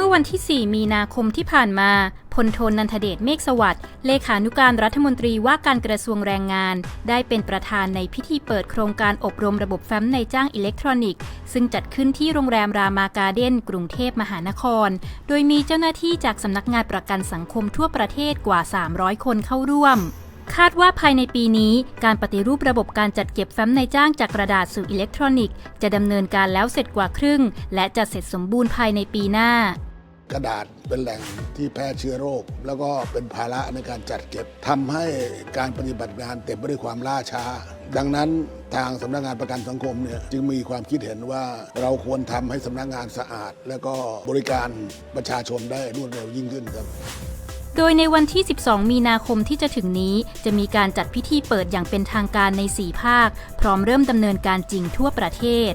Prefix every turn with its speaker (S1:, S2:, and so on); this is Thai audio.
S1: มื่อวันที่ 4 มีนาคมที่ผ่านมาพลโทนันทเดชเมฆสวัสดิ์เลขานุการรัฐมนตรีว่าการกระทรวงแรงงาน ได้เป็นประธานในพิธีเปิดโครงการอบรมระบบแฟ้มในจ้างอิเล็กทรอนิกส์ ซึ่งจัดขึ้นที่โรงแรมรามาการ์เด้นกรุงเทพมหานคร โดยมีเจ้าหน้าที่จากสำนักงานประกันสังคมทั่วประเทศกว่า 300 คนเข้าร่วมคาดว่าภายในปีนี้การปฏิรูประบบการจัดเก็บแฟ้มในจ้างจากกระดาษสู่อิเล็กทรอนิกส์ จะดำเนินการแล้วเสร็จกว่าครึ่ง และจะเสร็จสมบูรณ์ภายในปีหน้า
S2: กระดาษเป็นแหล่งที่แพร่เชื้อโรค แล้วก็เป็นภาระในการจัดเก็บทำให้การปฏิบัติงานเต็มไปด้วยความล่าช้า ดังนั้นทางสำนักงานประกันสังคมเนี่ยจึงมีความคิดเห็นว่าเราควรทำให้สำนักงานสะอาด แล้วก็บริการประชาชนได้รวดเร็วยิ่งขึ้นครับ
S1: โดยในวันที่ 12 มีนาคมที่จะถึงนี้ จะมีการจัดพิธีเปิดอย่างเป็นทางการใน 4 ภาค พร้อมเริ่มดำเนินการจริงทั่วประเทศ